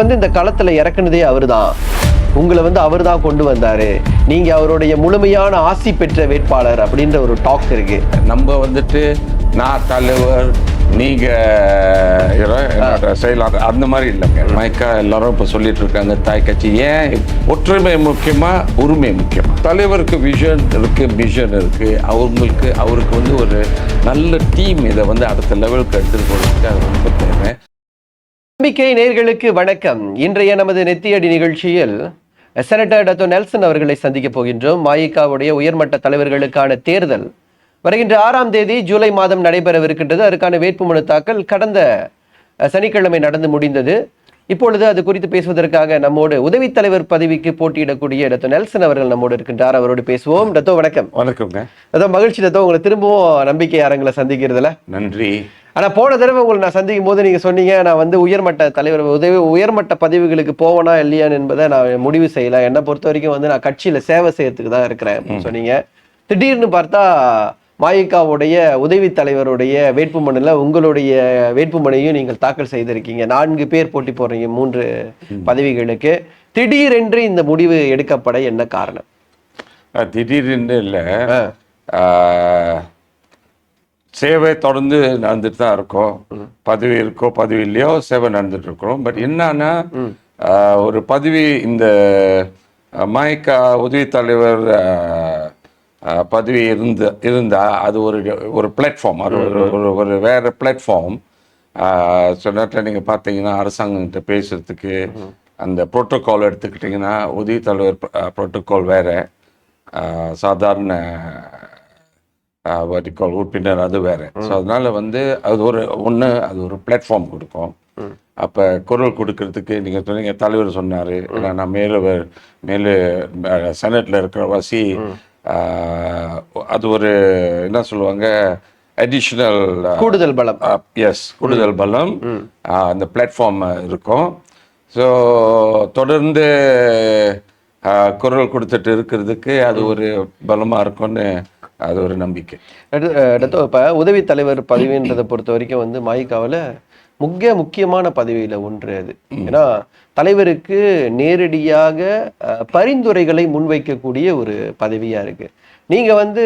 வந்து இந்த களத்துல இறக்குனதே அவர் தான் உங்களை வந்து அவர் தான் கொண்டு வந்தாரு. நீங்க அவருடைய முழுமையான ஆசி பெற்ற வேட்பாளர் அப்படின்ற ஒரு டாக் இருக்கு. நம்ம வந்துட்டு நான் தலைவர் நீங்க செயலாளர் அந்த மாதிரி இல்லைங்க மயக்கா எல்லாரும் இப்போ சொல்லிட்டு இருக்காங்க தாய் கட்சி. ஏன்? ஒற்றுமை முக்கியமா உரிமை முக்கியமா? தலைவருக்கு விஷன் இருக்கு மிஷன் இருக்கு. அவங்களுக்கு அவருக்கு வந்து ஒரு நல்ல டீம் இதை வந்து அடுத்த லெவலுக்கு எடுத்துகிட்டு போகிறதுக்கு அது ரொம்ப தேவை. நம்பிக்கை நேர்களுக்கு வணக்கம். இன்றைய நமது நெத்தியடி நிகழ்ச்சியில் செனட்டர் டத்தோ நெல்சன் அவர்களை சந்திக்க போகின்றோம். மாயிகாவுடைய உயர்மட்ட தலைவர்களுக்கான தேர்தல் வருகின்ற ஆறாம் தேதி ஜூலை மாதம் நடைபெறவிருக்கின்றது. அதற்கான வேட்புமனு தாக்கல் கடந்த சனிக்கிழமை நடந்து முடிந்தது. இப்பொழுது அது குறித்து பேசுவதற்காக நம்மோடு உதவித் தலைவர் பதவிக்கு போட்டியிடக்கூடிய டத்தோ நெல்சன் அவர்கள் நம்மோடு இருக்கின்றார். அவரோடு பேசுவோம். டத்தோ வணக்கம். வணக்கங்க அதோ மகிழ்ச்சி டத்தோ. உங்களை திரும்பவும் நம்பிக்கை அரங்களை சந்திக்கிறதுல? நன்றி. ஆனா போன தடவை உங்களை நான் சந்திக்கும் போது நீங்க சொன்னீங்க நான் வந்து உயர்மட்ட தலைவர் உதவி உயர்மட்ட பதவிகளுக்கு போவனா இல்லையான்னு என்பதை நான் முடிவு செய்யல. என்னை பொறுத்த வரைக்கும் வந்து நான் கட்சியில சேவை செய்யறதுக்கு தான் இருக்கிறேன் சொன்னீங்க. திடீர்னு பார்த்தா மாயிகாவுடைய உதவி தலைவருடைய வேட்புமனுல உங்களுடைய வேட்புமனையும் நீங்கள் தாக்கல் செய்திருக்கீங்க. நான்கு பேர் போட்டி போடுறீங்க மூன்று பதவிகளுக்கு. திடீரென்று இந்த முடிவு எடுக்கப்பட என்ன காரணம்? அஹ், திடீர்னு இல்லை. சேவை தொடர்ந்து நடந்துட்டு தான் இருக்கோம். பதவி இருக்கோ பதவி இல்லையோ சேவை நடந்துட்டு இருக்கிறோம். பட் என்னன்னா ஒரு பதவி இந்த மாய்க்கா உதவி தலைவர் பதவி இருந்த இருந்தா அது ஒரு ஒரு பிளாட்ஃபார்ம் அது ஒரு ஒரு வேற பிளாட்ஃபார்ம் சொன்னாட்டில் நீங்கள் பார்த்தீங்கன்னா அரசாங்கங்கிட்ட பேசுறதுக்கு அந்த புரோட்டோகால் எடுத்துக்கிட்டிங்கன்னா உதவி தலைவர் புரோட்டோகால் வேற. சாதாரண வட்டிக்கால் உறுப்பினர் அது வேற. ஸோ அதனால வந்து அது ஒரு ஒன்று அது ஒரு பிளாட்ஃபார்ம் கொடுக்கும். அப்போ குரல் கொடுக்கறதுக்கு நீங்கள் சொன்னீங்க தலைவர் சொன்னார். நான் மேலே மேலே செனட்டில் இருக்கிற வாசி அது ஒரு என்ன சொல்லுவாங்க அடிஷ்னல் கூடுதல் பலம். எஸ் கூடுதல் பலம். அந்த பிளாட்ஃபார்ம் இருக்கும். ஸோ தொடர்ந்து குரல் கொடுத்துட்டு இருக்கிறதுக்கு அது ஒரு பலமா இருக்கும்னு அது ஒரு நம்பிக்கை. இப்ப உதவி தலைவர் பதவின்றதை பொறுத்த வரைக்கும் வந்து மாயிகாவில் முக்கிய முக்கியமான பதவியில ஒன்று அது. ஏன்னா தலைவருக்கு நேரடியாக பரிந்துரைகளை முன்வைக்கக்கூடிய ஒரு பதவியா இருக்கு. நீங்க வந்து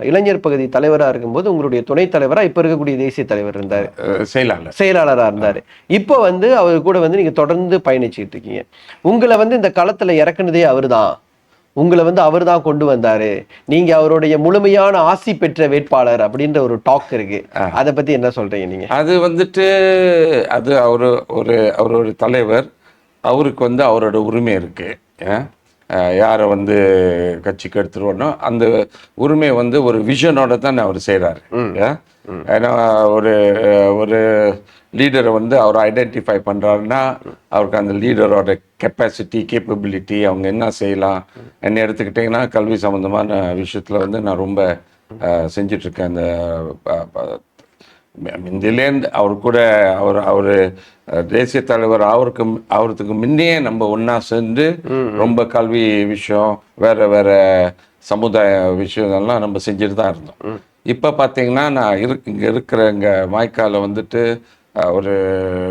இளைஞர் பகுதி தலைவரா இருக்கும்போது உங்களுடைய துணைத் தலைவரா இப்ப இருக்கக்கூடிய தேசிய தலைவர் இருந்தாரு. செயலாளர். செயலாளரா இருந்தாரு. இப்போ வந்து அவர் கூட வந்து நீங்க தொடர்ந்து பயணிச்சுட்டு இருக்கீங்க. உங்களை வந்து இந்த களத்துல இறக்குனதே அவர்தான். உங்களை வந்து அவர்தான் கொண்டு வந்தாரு. நீங்க அவருடைய முழுமையான ஆசி பெற்ற வேட்பாளர் அப்படின்ற ஒரு டாக் இருக்கு. அதை பத்தி என்ன சொல்றீங்க நீங்க? அது வந்துட்டு அது அவரு ஒரு அவர் ஒரு தலைவர் அவருக்கு வந்து அவரோட உரிமை இருக்கு. யாரை வந்து கட்சிக்கு எடுத்துருவோனோ அந்த உரிமை வந்து ஒரு விஷனோட தான் அவர் செய்கிறாரு ஏன்னா ஒரு ஒரு லீடரை வந்து அவர் ஐடென்டிஃபை பண்ணுறாருன்னா அவருக்கு அந்த லீடரோட கெப்பாசிட்டி கேப்பபிலிட்டி அவங்க என்ன செய்யலாம் என்ன எடுத்துக்கிட்டிங்கன்னா கல்வி சம்மந்தமான விஷயத்தில் வந்து நான் ரொம்ப செஞ்சிட்ருக்கேன். அந்த முந்திலேருந்து அவர் கூட அவர் அவர் தேசிய தலைவர் அவருக்கு அவருக்கு முன்னே நம்ம ஒண்ணா சேர்ந்து ரொம்ப கல்வி விஷயம் வேற வேற சமுதாய விஷயங்கள்லாம் நம்ம செஞ்சுட்டு தான் இருந்தோம். இப்போ பார்த்தீங்கன்னா நான் இரு இங்கே இருக்கிற இங்கே வாய்க்கால வந்துட்டு ஒரு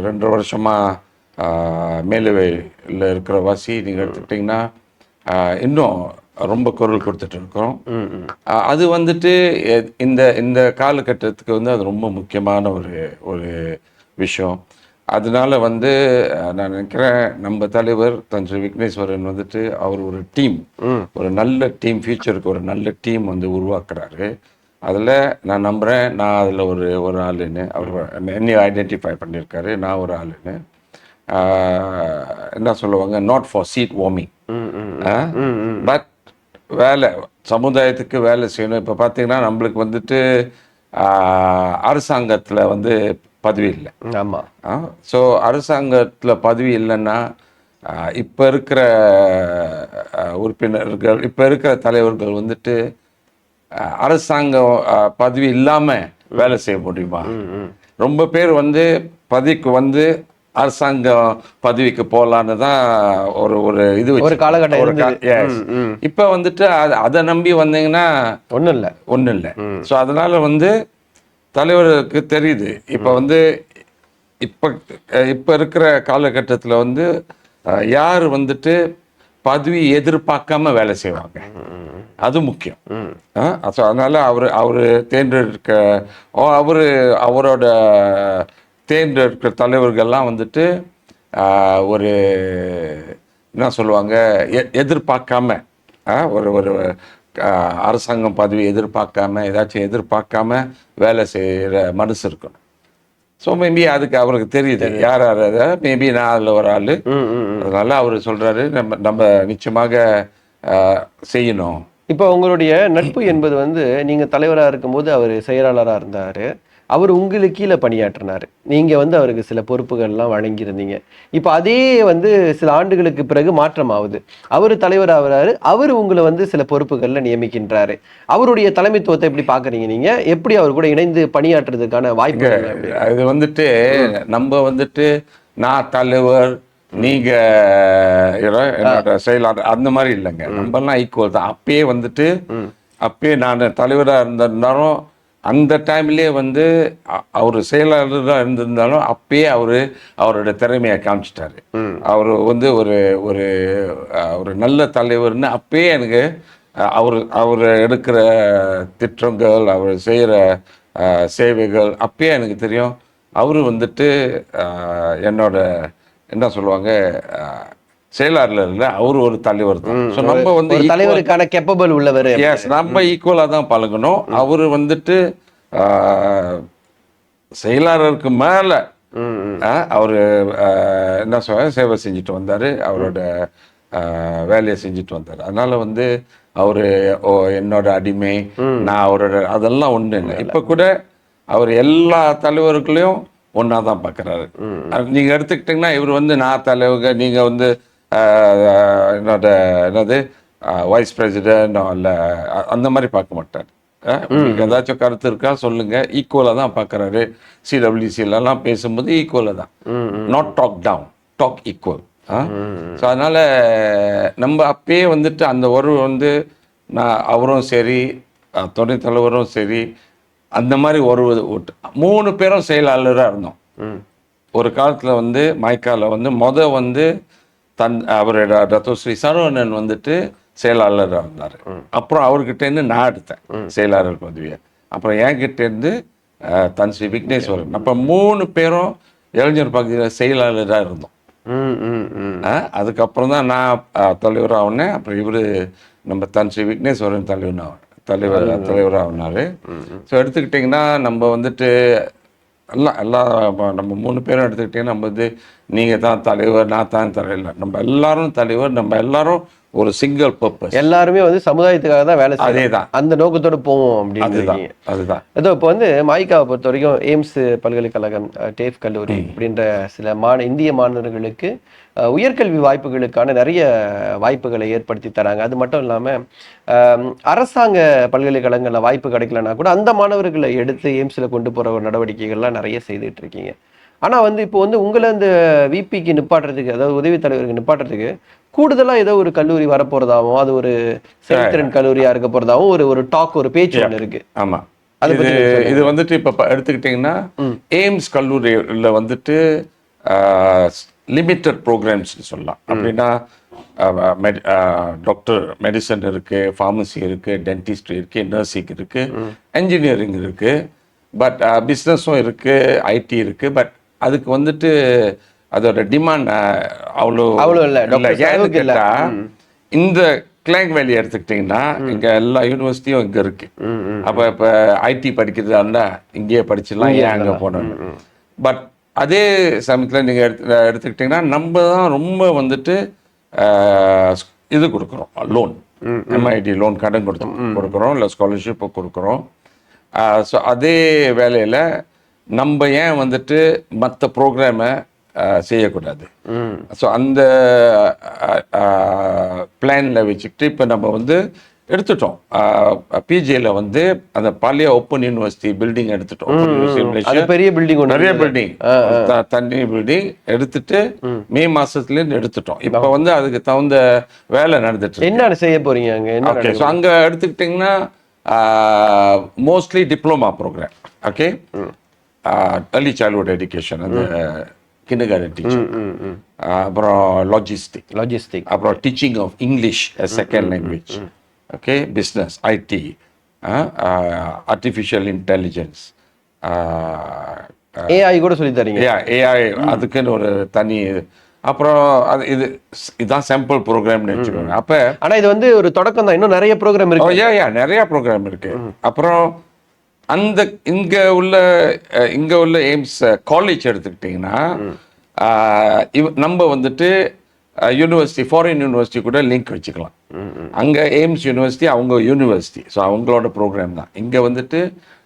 ரெண்டு வருஷமா அஹ், மேலுவையில் இருக்கிற வாசி நீங்கள் எடுத்துக்கிட்டிங்கன்னா இன்னும் ரொம்ப குரல் கொடுத்துட்டு இருக்கிறோம். அது வந்துட்டு இந்த இந்த காலகட்டத்துக்கு வந்து அது ரொம்ப முக்கியமான ஒரு ஒரு விஷயம். அதனால வந்து நான் நினைக்கிறேன் நம்ம தலைவர் தஞ்சை விக்னேஸ்வரன் வந்துட்டு அவர் ஒரு டீம். ஒரு நல்ல டீம் ஃபியூச்சருக்கு ஒரு நல்ல டீம் வந்து உருவாக்குறாரு. அதில் நான் நம்புகிறேன் நான் அதில் ஒரு ஒரு ஆளுன்னு. அவர் என்னையும் ஐடென்டிஃபை பண்ணியிருக்காரு நான் ஒரு ஆளுன்னு. என்ன சொல்லுவாங்க? Not for seat warming but வேலை சமுதாயத்துக்கு வேலை செய்யணும். இப்போ பார்த்தீங்கன்னா நம்மளுக்கு வந்துட்டு அரசாங்கத்தில் வந்து பதவி இல்லை. ஆமா. ஸோ அரசாங்கத்தில் பதவி இல்லைன்னா இப்போ இருக்கிற உறுப்பினர்கள் இப்போ இருக்கிற தலைவர்கள் வந்துட்டு ஆஹ், பதவி இல்லாமல் வேலை செய்ய முடியுமா? ரொம்ப பேர் வந்து பதவிக்கு வந்து அரசாங்கம் பதவிக்கு போகலான்னு தான் ஒரு ஒரு இது ஒரு. காலகட்டம். இப்ப வந்துட்டு அது- அதை நம்பி வந்தீங்கன்னா ஒண்ணும் இல்ல. ஒண்ணும் இல்லை. ஸோ அதனால வந்து தலைவருக்கு தெரியுது. இப்ப வந்து இப்போ இப்போ இருக்கிற காலகட்டத்தில் வந்து யார் வந்துட்டு பதவி எதிர்பார்க்காம வேலை செய்வாங்க. அது முக்கியம். ஸோ அதனால அவர் அவர் தேர்ந்தெடுக்க அவர் அவரோட தேர்ந்தெடுக்கிற தலைவர்கள்லாம் வந்துட்டு ஒரு என்ன சொல்லுவாங்க எ- எதிர்பார்க்காம ஒரு ஒரு அரசாங்கம் பதவி எதிர்பார்க்காம ஏதாச்சும் எதிர்பார்க்காம வேலை செய்கிற மனசு இருக்கணும். ஸோ மேபி அதுக்கு அவருக்கு தெரியுது. யார் யார் மேபி நான் அதில் ஒரு ஆள். அதனால அவர் சொல்றாரு நம்ம நம்ம நிச்சயமாக செய்யணும். இப்போ உங்களுடைய நட்பு என்பது வந்து நீங்க தலைவரா இருக்கும்போது அவர் செயலாளரா இருந்தாரு. அவர் உங்களுக்கு கீழே பணியாற்றினாரு. நீங்க வந்து அவருக்கு சில பொறுப்புகள்லாம் வழங்கியிருந்தீங்க. இப்போ அதே வந்து சில ஆண்டுகளுக்கு பிறகு மாற்றம் ஆகுது அவர் தலைவர் ஆகுறாரு அவர் உங்களை வந்து சில பொறுப்புகள்ல நியமிக்கின்றாரு. அவருடைய தலைமைத்துவத்தை எப்படி பாக்குறீங்க நீங்க? எப்படி அவர் கூட இணைந்து பணியாற்றுறதுக்கான எப்படி? இது வந்துட்டு நம்ம வந்துட்டு நான் தலைவர் நீங்க என்னோட செயலாளர் அந்த மாதிரி இல்லைங்க. நம்மலாம் ஈக்குவல் தான். அப்பயே வந்துட்டு அப்பயே நான் தலைவராக இருந்திருந்தாலும் அந்த டைம்லயே வந்து அவர் செயலாளராக இருந்திருந்தாலும் அப்பயே அவரு அவரோட திறமையை காமிச்சிட்டாரு. அவர் வந்து ஒரு ஒரு ஒரு நல்ல தலைவர்னு அப்பயே எனக்கு அவர் அவர் எடுக்கிற திட்டங்கள் அவர் செய்கிற சேவைகள் அப்பயே எனக்கு தெரியும். அவர் வந்துட்டு என்னோட என்ன சொல்லுவாங்க அஹ், செயலாளர் இல்லை அவர் ஒரு தலைவர் தான். ஸோ நம்ம வந்து தலைவருக்கான கெப்பபிள் உள்ளவர் எஸ் நம்ம ஈக்குவலாக தான் பழகணும். அவர் வந்துட்டு செயலாளருக்கு மேலே அவர் என்ன சொல்ல சேவை செஞ்சுட்டு வந்தார். அவரோட வேலையை செஞ்சுட்டு வந்தார். அதனால வந்து அவர் என்னோட அடிமை நான் அவரோட அதெல்லாம் ஒன்று இல்லை. இப்போ கூட அவர் எல்லா தலைவர்களையும் ஒன்றா தான் பார்க்குறாரு நீங்கள் எடுத்துக்கிட்டிங்கன்னா இவர் வந்து நான் தலைவர் நீங்கள் வந்து என்னோட என்னது வைஸ் பிரசிடென்ட் இல்லை அந்த மாதிரி பார்க்க மாட்டார் உங்களுக்கு ஏதாச்சும் கருத்து இருக்கா சொல்லுங்க. ஈக்குவலாக தான் பார்க்குறாரு. சிடபிள்யூசிலலாம் பேசும்போது ஈக்குவலாக தான். Not talk down talk equal so அதனால நம்ம அப்பயே வந்துட்டு அந்த ஒரு வந்து நான் அவரும் சரி துணைத் தலைவரும் சரி அந்த மாதிரி ஒரு மூணு பேரும் செயலாளராக இருந்தோம். ஒரு காலத்தில் வந்து மைக்கால வந்து மொத வந்து தன் அவரோட ரத்தோஸ்ரீ சரவணன் வந்துட்டு செயலாளராக இருந்தார். அப்புறம் அவர்கிட்டேருந்து நான் எடுத்தேன் செயலாளர் பதவியை. அப்புறம் என்கிட்டேருந்து தன் ஸ்ரீ விக்னேஸ்வரன். அப்போ மூணு பேரும் இளைஞர் பகுதியில் செயலாளராக இருந்தோம். அதுக்கப்புறம் தான் நான் அஹ், தலைவராக ஆனேன் அப்புறம் இவர் நம்ம தன் ஸ்ரீ விக்னேஸ்வரன் தலைவர் தலைவர் தலைவராக ஆனார் ஸோ எடுத்துக்கிட்டிங்கன்னா நம்ம வந்துட்டு எல்லாம் எல்லா நம்ம மூணு பேரும் எடுத்துக்கிட்டே நம்ம வந்து நீங்கள் தான் தலைவர் நான் தான் தலைவர். நம்ம எல்லாரும் தலைவர் நம்ம எல்லாரும் ஒரு சிங்கிள் பர்பஸ் எல்லாருமே வந்து சமுதாயத்துக்காக தான் வேலை செய்யணும் அதேதான். அந்த நோக்கத்தோட போவோம் அப்படின்னு அதுதான் அதோ இப்போ வந்து மாய்க்காவை பொறுத்த வரைக்கும் எய்ம்ஸ் பல்கலைக்கழகம் டேஃப் கல்லூரி அப்படின்ற சில மாண இந்திய மாணவர்களுக்கு உயர்கல்வி வாய்ப்புகளுக்கான நிறைய வாய்ப்புகளை ஏற்படுத்தி தராங்க. அது மட்டும் இல்லாமல் அரசாங்க பல்கலைக்கழகங்களில் வாய்ப்பு கிடைக்கலனா கூட அந்த மாணவர்களை எடுத்து எய்ம்ஸில் கொண்டு போகிற ஒரு நடவடிக்கைகள்லாம் நிறைய செய்துட்டு இருக்கீங்க. ஆனால் வந்து இப்போ வந்து உங்களை அந்த விபிக்கு நிப்பாட்டுறதுக்கு அதாவது உதவி தலைவருக்கு நிப்பாட்டுறதுக்கு கூடுதலாக ஏதோ ஒரு கல்லூரி வரப்போறதாவும் அது ஒரு செயல்திறன் கல்லூரியாக இருக்க போறதாவும் ஒரு ஒரு டாக் ஒரு பேச்சு ஒன்று இருக்கு. ஆமாம் அதை இது வந்துட்டு இப்போ எடுத்துக்கிட்டிங்கன்னா எய்ம்ஸ் கல்லூரியில் வந்துட்டு லிமிட்டட் ப்ரோக்ராம்ஸ் சொல்லலாம். அப்படின்னா டாக்டர் மெடிசன் இருக்கு ஃபார்மசி இருக்கு டென்டிஸ்ட்ரி இருக்கு நர்சிங் இருக்கு என்ஜினியரிங் இருக்கு பட் பிஸ்னஸும் இருக்கு ஐடி இருக்கு பட் அதுக்கு வந்துட்டு அதோட டிமாண்ட் அவ்வளோ அவ்வளோ இல்ல, அளவுக்கு இல்ல. இந்த கிளாங் வேலி எடுத்துக்கிட்டிங்கன்னா இங்க எல்லா யூனிவர்சிட்டியும் இங்க இருக்கு. அப்ப இப்ப ஐடி படிக்கிறதா இருந்தா இங்கேயே படிச்சிடலாம் ஏன் அங்க போனோம் பட் அதே சமயத்துல நீங்க எடுத்து எடுத்துக்கிட்டிங்கன்னா நம்ம தான் ரொம்ப வந்துட்டு இது கொடுக்குறோம். லோன் எம்ஐடி லோன் கடன் கொடுத்து கொடுக்குறோம் இல்லை ஸ்காலர்ஷிப் கொடுக்குறோம். ஸோ அதே வேலையில நம்ம ஏன் வந்துட்டு மற்ற ப்ரோக்ராமை செய்யக்கூடாது? ஸோ அந்த பிளானில் வச்சுக்கிட்டு இப்போ நம்ம வந்து எடுத்துட்டோம். பிஜேல வந்து அந்த பழைய ஓப்பன் யூனிவர்சிட்டி பில்டிங் எடுத்துட்டோம். பெரிய பில்டிங் நிறைய பில்டிங் தண்ணி பில்டிங் எடுத்துட்டு மே. மாசத்துல இருந்து எடுத்துட்டோம். இப்போ வந்து அதுக்கு தகுந்த வேலை நடந்துட்டு என்ன செய்ய போறீங்க அங்க? ஓகே ஸோ அங்க எடுத்துக்கிட்டிங்கன்னா mostly diploma program okay early childhood education அந்த கிண்டர் கார்டன் டீச்சர் அப்புறம் லாஜிஸ்டிக் லாஜிஸ்டிக் அப்புறம் teaching of English second language okay business IT artificial intelligence AI கூட சொல்லி தரீங்க. ஏஐ அதுக்குன்னு ஒரு தனி அப்புறம் அது இது இதுதான் சாம்பிள் ப்ரோக்ராம்னு வச்சுக்கோங்க. அப்போ ஆனா இது வந்து ஒரு தொடக்கம் தான் இன்னும் நிறைய ப்ரோக்ராம் இருக்கு. நிறைய ப்ரோக்ராம் இருக்கு. அப்புறம் அந்த இங்கே உள்ள இங்கே இங்க உள்ள எய்ம்ஸ் காலேஜ் எடுத்துக்கிட்டிங்கன்னா இவ- நம்ம வந்துட்டு யூனிவர்சிட்டி ஃபாரின் யூனிவர்சிட்டி கூட லிங்க் வச்சுக்கலாம். அங்க எய்ம்ஸ் யூனிவர்சிட்டி அவங்க யூனிவர்சிட்டி ஸோ அவங்களோட ப்ரோக்ராம் தான். இங்கே வந்துட்டு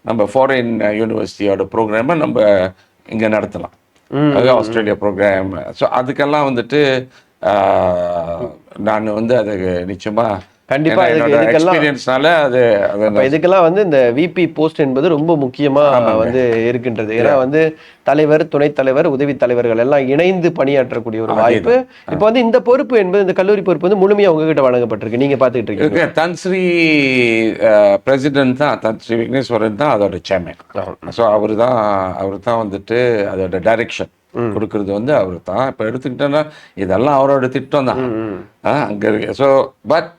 நம்ம ஃபாரின் யூனிவர்சிட்டியோட ப்ரோக்ராமை நம்ம இங்க நடத்தலாம். அது ஆஸ்திரேலியா ப்ரோக்ராம் ஸோ அதுக்கெல்லாம் வந்துட்டு நான் வந்து அதுக்கு நிச்சயமா கண்டிப்பா எக்ஸ்பீரியன்ஸ்னால அது இதுக்கெல்லாம் வந்து இந்த விபி போஸ்ட் என்பது ரொம்ப முக்கியமா வந்து இருக்கின்றது. ஏன்னா வந்து தலைவர் துணைத் தலைவர் உதவி தலைவர்கள் எல்லாம் இணைந்து பணியாற்றக்கூடிய ஒரு வாய்ப்பு. இப்ப வந்து இந்த பொறுப்பு என்பது இந்த கல்லூரி பொறுப்பு வந்து முழுமையா உங்ககிட்ட வழங்கப்பட்டிருக்கு. நீங்க பாத்துக்கிட்டு இருக்கீங்க. இருக்கு. தன்ஸ்ரீ பிரசிடென்ட் தான். தன்ஸ்ரீ விக்னேஸ்வரன் தான் அதோட சேர்மன் ஸோ அவர் தான் அவர் தான் வந்துட்டு அதோட டைரக்ஷன் கொடுக்கறது வந்து அவர் தான் இப்போ எடுத்துக்கிட்டோன்னா இதெல்லாம் அவரோட திட்டம் தான். அங்கே இருக்கு. ஸோ பட்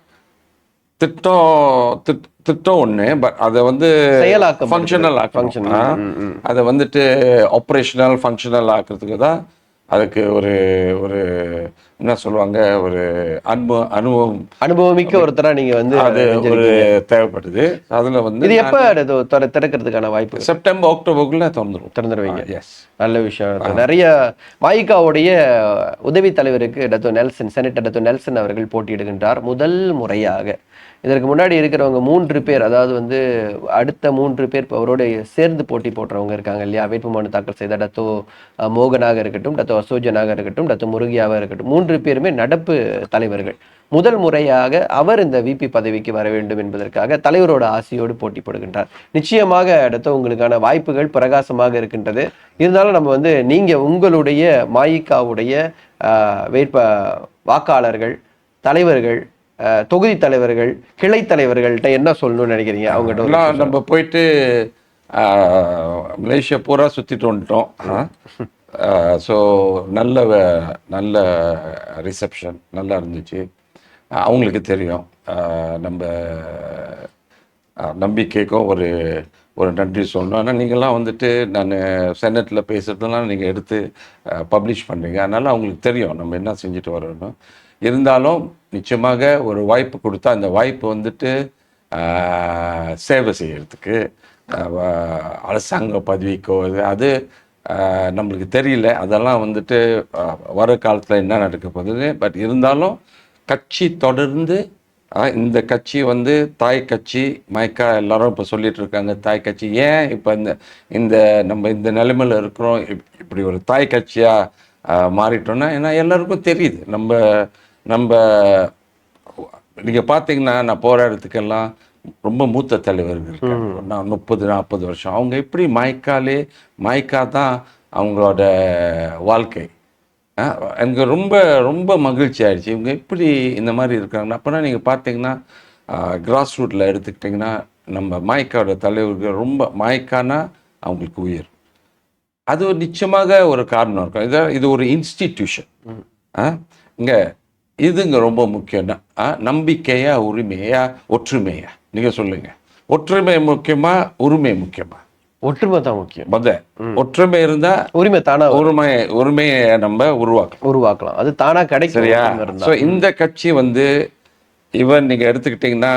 திட்டம் திட்- திட்டம் ஒன்று பட் அதை வந்து செயலாக்கம் ஃபங்க்ஷனல் Functional. ஆக்கணும். அதை வந்துட்டு ஆப்ரேஷனல் ஃபங்க்ஷனல் ஆக்கிறதுக்கு தான் அதுக்கு ஒரு ஒரு என்ன சொல்லுவாங்க ஒரு அனுபவ அனுபவம். அனுபவமிக்க ஒருத்தரா நீங்க வந்து அது ஒரு. தேவைப்படுது. அதுல வந்து இது எப்ப திறக்கிறதுக்கான வாய்ப்பு? செப்டம்பர் அக்டோபருக்குள்ள திறந்துரும் திறந்துருவீங்க. எஸ் நல்ல விஷயம். நிறைய மாயிகாவுடைய உதவி தலைவருக்கு Dato Nelson senator Dato Nelson அவர்கள் போட்டியிடுகின்றார் முதல் முறையாக. இதற்கு முன்னாடி இருக்கிறவங்க மூன்று பேர் அதாவது வந்து அடுத்த மூன்று பேர் இப்போ அவரோட சேர்ந்து போட்டி போடுறவங்க இருக்காங்க இல்லையா? வேட்புமனு தாக்கல் செய்த டத்தோ மோகனாக இருக்கட்டும் டத்தோ அசோஜனாக இருக்கட்டும் டத்தோ முருகியாவாக இருக்கட்டும் மூன்று பேருமே நடப்பு தலைவர்கள். முதல் முறையாக அவர் இந்த விபி பதவிக்கு வர வேண்டும் என்பதற்காக தலைவரோட ஆசையோடு போட்டி போடுகின்றார். நிச்சயமாக அடுத்த உங்களுக்கான வாய்ப்புகள் பிரகாசமாக இருக்கின்றது. இருந்தாலும் நம்ம வந்து நீங்கள் உங்களுடைய மாயிக்காவுடைய வேட்ப வாக்காளர்கள் தலைவர்கள் தொகுதி தலைவர்கள் கிளை தலைவர்கள்ட்ட என்ன சொல்லணும்னு நினைக்கிறீங்க? அவங்ககிட்ட நம்ம போயிட்டு மலேசியா பூரா சுத்திட்டு வந்துட்டோம். ஸோ நல்ல நல்ல ரிசப்ஷன் நல்லா இருந்துச்சு. அவங்களுக்கு தெரியும். நம்ம நம்பிக்கைக்கும் ஒரு ஒரு நன்றி சொல்லணும். ஆனால் நீங்கள்லாம் வந்துட்டு நான் செனட்டில் பேசுகிறதெல்லாம் நீங்கள் எடுத்து பப்ளிஷ் பண்ணுறீங்க அதனால் அவங்களுக்கு தெரியும் நம்ம என்ன செஞ்சுட்டு வரோன்னு இருந்தாலும் நிச்சயமாக ஒரு வாய்ப்பு கொடுத்தா அந்த வாய்ப்பு வந்துட்டு சேவை செய்கிறதுக்கு அரசாங்க பதவிக்கோ இது அது நம்மளுக்கு தெரியல. அதெல்லாம் வந்துட்டு வர காலத்தில் என்ன நடக்க போகுதுன்னு. பட் இருந்தாலும் கட்சி தொடர்ந்து இந்த கட்சி வந்து தாய் கட்சி மயக்கா எல்லாரும் இப்போ சொல்லிட்டு இருக்காங்க தாய் கட்சி. ஏன் இப்போ இந்த இந்த நம்ம இந்த நிலைமையில இருக்கிறோம்? இப்- இப்படி ஒரு தாய் கட்சியாக மாறிட்டோன்னா மாறிட்டோம்னா ஏன்னா எல்லாருக்கும் தெரியுது. நம்ம நம்ம நீங்க பார்த்தீங்கன்னா நான் போற இடத்துக்கெல்லாம் ரொம்ப மூத்த தலைவர்கள் இருக்காங்க நான் முப்பது நாற்பது வருஷம். அவங்க எப்படி மைக்காலே மைக்கா தான் அவங்களோட வாழ்க்கை. எனக்கு ரொம்ப ரொம்ப மகிழ்ச்சி ஆயிடுச்சு. இவங்க எப்படி இந்த மாதிரி இருக்காங்கன்னா அப்போனா நீங்கள் பார்த்தீங்கன்னா கிராஸ் ரூட்டில் எடுத்துக்கிட்டிங்கன்னா நம்ம மாய்க்காவோட தலைவர்கள் ரொம்ப மாய்க்கானா அவங்களுக்கு உயிர். அது ஒரு நிச்சயமாக ஒரு காரணம் இருக்கும். இது இது ஒரு இன்ஸ்டிடியூஷன் இங்கே இதுங்க ரொம்ப முக்கியம் நம்பிக்கையா உரிமையா ஒற்றுமையா? நீங்க சொல்லுங்க. ஒற்றுமை முக்கியமா உரிமை முக்கியமா? ஒற்றுமை தான் முக்கியம். முத ஒற்றுமை இருந்தா உரிமை தானா உரிமை உரிமையை நம்ம உருவாக்கலாம். உருவாக்கலாம். அது தானா கிடைக்கும் சரியா. ஸோ இந்த கட்சி வந்து இவன் நீங்க எடுத்துக்கிட்டீங்கன்னா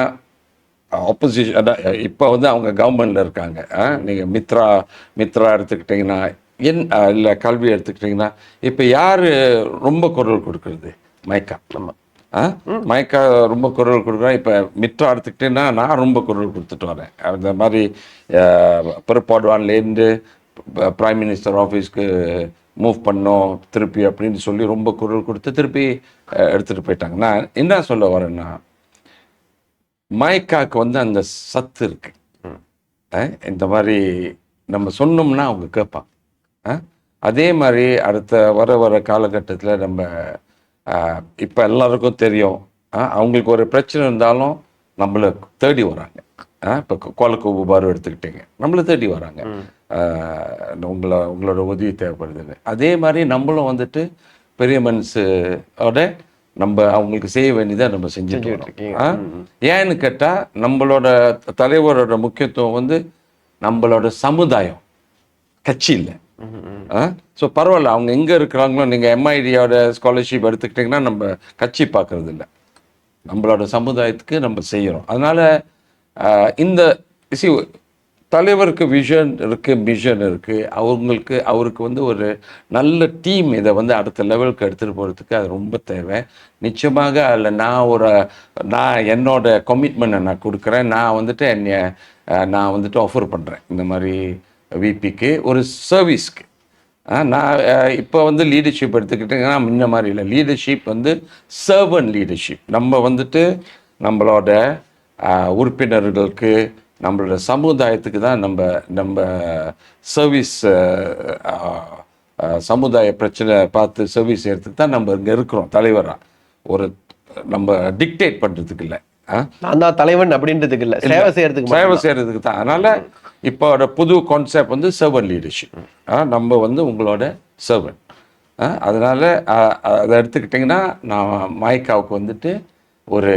ஆப்போசிஷன் இப்போ வந்து அவங்க கவர்மெண்ட்ல இருக்காங்க. நீங்க மித்ரா மித்ரா எடுத்துக்கிட்டீங்கன்னா என் இல்ல கல்வி எடுத்துக்கிட்டீங்கன்னா இப்போ யாரு ரொம்ப குரல் கொடுக்கறது? மயக்கா நம்ம ஆ? ரொம்ப குரல் கொடுக்குறேன் இப்போ மிற்றம் எடுத்துக்கிட்டேன்னா நான் ரொம்ப குரல் கொடுத்துட்டு வரேன். அந்த மாதிரி பிறப்பாடுவான்லேருந்து பிரைம் மினிஸ்டர் ஆஃபீஸ்க்கு மூவ் பண்ணோம் திருப்பி அப்படின்னு சொல்லி ரொம்ப குரல் கொடுத்து திருப்பி எடுத்துகிட்டு போயிட்டாங்க. நான் என்ன சொல்ல வரேன்னா மயக்காவுக்கு வந்து அந்த சத்து இருக்கு. இந்த மாதிரி நம்ம சொன்னோம்னா அவங்க கேட்பாங்க. அதே மாதிரி அடுத்த வர வர காலகட்டத்தில் நம்ம இப்போ எல்லாருக்கும் தெரியும். அவங்களுக்கு ஒரு பிரச்சனை இருந்தாலும் நம்மளை தேடி வராங்க. இப்போ கோலக்கோபு பாரு எடுத்துக்கிட்டீங்க. நம்மளை தேடி வராங்க. உங்களை உங்களோட உதவி தேவைப்படுதுன்னு அதே மாதிரி நம்மளும் வந்துட்டு பெரிய மனசோட நம்ம அவங்களுக்கு செய்ய வேண்டியதை நம்ம செஞ்சுட்டு வரோம்? ஏன்னு கேட்டால் நம்மளோட தலைவரோட முக்கியத்துவம் வந்து நம்மளோட சமுதாயம். கட்சி இல்லை. ஸோ பரவாயில்ல. அவங்க எங்கே இருக்கிறாங்களோ நீங்கள் எம்ஐடியோட ஸ்காலர்ஷிப் எடுத்துக்கிட்டிங்கன்னா நம்ம கட்சி பார்க்கறது இல்லை. நம்மளோட சமுதாயத்துக்கு நம்ம செய்கிறோம் அதனால் இந்த சி தலைவருக்கு விஷன் இருக்குது மிஷன் இருக்குது அவங்களுக்கு அவருக்கு வந்து ஒரு நல்ல டீம் இதை வந்து அடுத்த லெவலுக்கு எடுத்துகிட்டு போகிறதுக்கு அது ரொம்ப தேவை. நிச்சயமாக அதில் நான் ஒரு நான் என்னோட கமிட்மெண்ட்டை நான் கொடுக்குறேன். நான் வந்துட்டு என்னை நான் வந்துட்டு ஆஃபர் பண்ணுறேன் இந்த மாதிரி விபிக்கு ஒரு சர்வீஸ்க்கு நான் இப்போ வந்து லீடர்ஷிப் எடுத்துக்கிட்டிங்கன்னா முன்ன மாதிரி இல்லை. லீடர்ஷிப் வந்து சர்வன் லீடர்ஷிப் நம்ம வந்துட்டு நம்மளோட உறுப்பினர்களுக்கு நம்மளோட சமுதாயத்துக்கு தான் நம்ம நம்ம சர்வீஸ் சமுதாய பிரச்சனை பார்த்து சர்வீஸ் எடுத்துக்கு தான் நம்ம இங்கே இருக்கிறோம் தலைவராக ஒரு நம்ம டிக்டேட் பண்ணுறதுக்கு இல்லை. நான் தான் தலைவன் அப்படின்றதுக்கு இல்ல. சேவை செய்யறதுக்கு சேவை செய்யறதுக்கு தான். அதனால இப்போ புது கான்செப்ட் வந்து சர்வன் லீடர்ஷிப் நம்ம வந்து உங்களோட சர்வன் அதனால அதை எடுத்துக்கிட்டிங்கன்னா நான் மாய்க்காவுக்கு வந்துட்டு ஒரு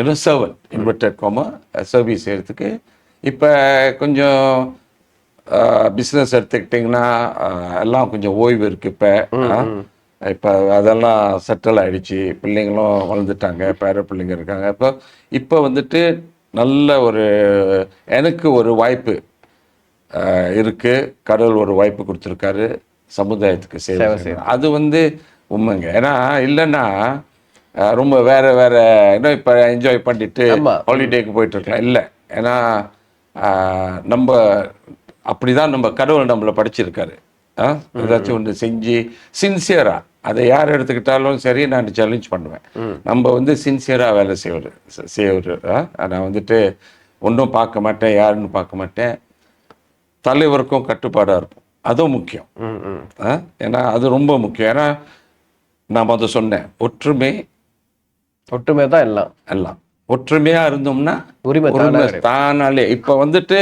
என்ன சர்வன் இன்வெர்டட் கோமா சர்வீஸ் செய்யறதுக்கு இப்போ கொஞ்சம் பிஸ்னஸ் எடுத்துக்கிட்டிங்கன்னா எல்லாம் கொஞ்சம் ஓய்வு இருக்கு இப்போ. இப்போ அதெல்லாம் செட்டில் ஆயிடுச்சு. பிள்ளைங்களும் வளர்ந்துட்டாங்க. பேர பிள்ளைங்க இருக்காங்க. இப்போ இப்போ வந்துட்டு நல்ல ஒரு எனக்கு ஒரு வாய்ப்பு அஹ், இருக்கு. கடவுள் ஒரு வாய்ப்பு கொடுத்துருக்காரு. சமுதாயத்துக்கு சேவை செய்யணும். அது வந்து உண்மைங்க. ஏன்னா இல்லைன்னா ரொம்ப வேற வேற இன்னும் இப்போ என்ஜாய் பண்ணிட்டு. ஹாலிடேக்கு போயிட்டு இருக்கலாம் இல்லை. ஏன்னா நம்ம அப்படிதான் நம்ம கடவுள் நம்மளை படிச்சிருக்காரு. ஆ? ஏதாச்சும் ஒன்று செஞ்சு சின்சியரா அதை யார் எடுத்துக்கிட்டாலும் சரி நான் சேலஞ்ச் பண்ணுவேன். நம்ம வந்து சின்சியரா வேலை செய்வது செய்வது நான் வந்துட்டு ஒன்றும் பார்க்க மாட்டேன் யாருன்னு பார்க்க மாட்டேன். தலைவருக்கும் கட்டுப்பாடாக இருப்போம். அதுவும் முக்கியம்? ஏன்னா அது ரொம்ப முக்கியம். ஏன்னா நான் அதை சொன்னேன். ஒற்றுமை ஒற்றுமை தான் எல்லாம். எல்லாம். ஒற்றுமையா இருந்தோம்னா உரிமை உரிமை தானா தானாலே. இப்போ வந்துட்டு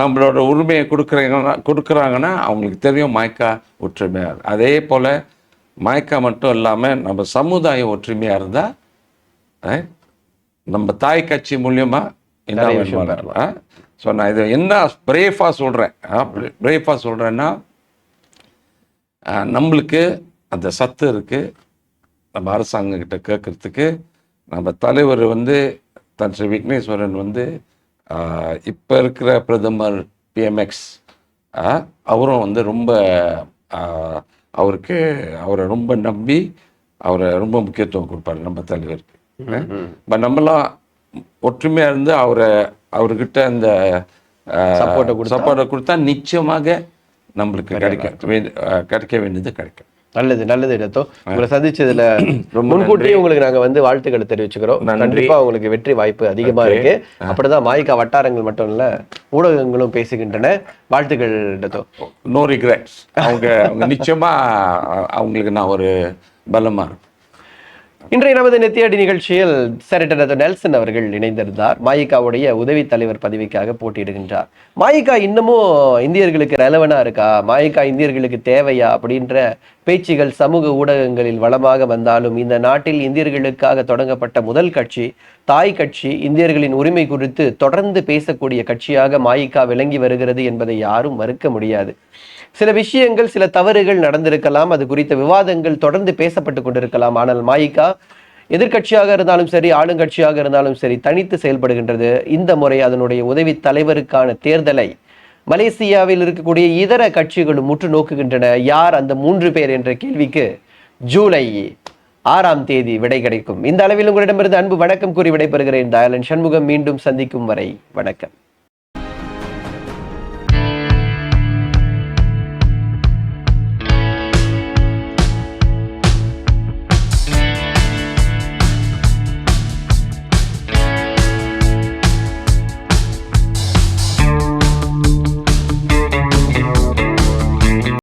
நம்மளோட உரிமையை கொடுக்குறாங்கன்னா கொடுக்குறாங்கன்னா அவங்களுக்கு தெரியும் மாய்க்கா ஒற்றுமையா. இருக்கு. அதே போல மாய்க்கா மட்டும் இல்லாம நம்ம சமுதாயம் ஒற்றுமையா இருந்தா அஹ், நம்ம தாய் கட்சி மூலியமா என்ன ஸோ நான் இது என்ன பிரேஃபா சொல்றேன்? பிரேஃபா சொல்றேன்னா அஹ், நம்மளுக்கு அந்த சத்து இருக்கு. நம்ம அரசாங்கம் கிட்ட கேட்கறதுக்கு நம்ம தலைவர் வந்து தன் ஸ்ரீ விக்னேஸ்வரன் வந்து இப்ப இருக்கிற பிரதமர் பிஎம்எக்ஸ் அவரும் வந்து ரொம்ப அவருக்கு அவரை ரொம்ப நம்பி அவரை ரொம்ப முக்கியத்துவம் கொடுப்பாரு நம்ம தலைவருக்கு. பட் நம்மலாம் ஒற்றுமையா இருந்து அவரை அவர்கிட்ட அந்த கொடுத்தா? சப்போர்ட்டை கொடுத்தா நிச்சயமாக நம்மளுக்கு கிடைக்க கிடைக்க வேண்டியது கிடைக்கும். நல்லது நல்லது இடத்தோ உங்களை சந்திச்சதுல முன்கூட்டியே உங்களுக்கு நாங்க வந்து வாழ்த்துக்களை தெரிவிச்சுக்கிறோம். கண்டிப்பா உங்களுக்கு வெற்றி வாய்ப்பு அதிகமா இருக்கு. அப்படிதான் மாய்க்கா வட்டாரங்கள் மட்டும் இல்ல ஊடகங்களும் பேசுகின்றன. வாழ்த்துக்கள் இடத்தோ நோ ரிக்ரெட்ஸ் அவங்க நிச்சயமா அவங்களுக்கு நான் ஒரு பலமா இருப்பேன். இன்றைய நமது நெத்தியடி நிகழ்ச்சியில் செனட்டர் நெல்சன் அவர்கள் இணைந்திருந்தார். மாயிகாவுடைய உதவி தலைவர் பதவிக்காக போட்டியிடுகின்றார். மாயிகா இன்னமும் இந்தியர்களுக்கு ரெலவனா இருக்கா? மாயிகா இந்தியர்களுக்கு தேவையா? அப்படின்ற பேச்சுகள் சமூக ஊடகங்களில் வளமாக வந்தாலும் இந்த நாட்டில் இந்தியர்களுக்காக தொடங்கப்பட்ட முதல் கட்சி தாய் கட்சி இந்தியர்களின் உரிமை குறித்து தொடர்ந்து பேசக்கூடிய கட்சியாக மாயிகா விளங்கி வருகிறது என்பதை யாரும் மறுக்க முடியாது. சில விஷயங்கள் சில தவறுகள் நடந்திருக்கலாம். அது குறித்த விவாதங்கள் தொடர்ந்து பேசப்பட்டு கொண்டிருக்கலாம். ஆனால் மாயிகா எதிர்கட்சியாக இருந்தாலும் சரி ஆளுங்கட்சியாக இருந்தாலும் சரி தனித்து செயல்படுகின்றது. இந்த முறை அதனுடைய உதவி தலைவருக்கான தேர்தலை மலேசியாவில் இருக்கக்கூடிய இதர கட்சிகளும் முற்று நோக்குகின்றன. யார் அந்த மூன்று பேர் என்ற கேள்விக்கு ஜூலை ஆறாம் தேதி விடை கிடைக்கும். இந்த அளவில் உங்களிடமிருந்து அன்பு வணக்கம் கூறி விடைபெறுகிறேன். தயாளன் சண்முகம் மீண்டும் சந்திக்கும் வரை வணக்கம்.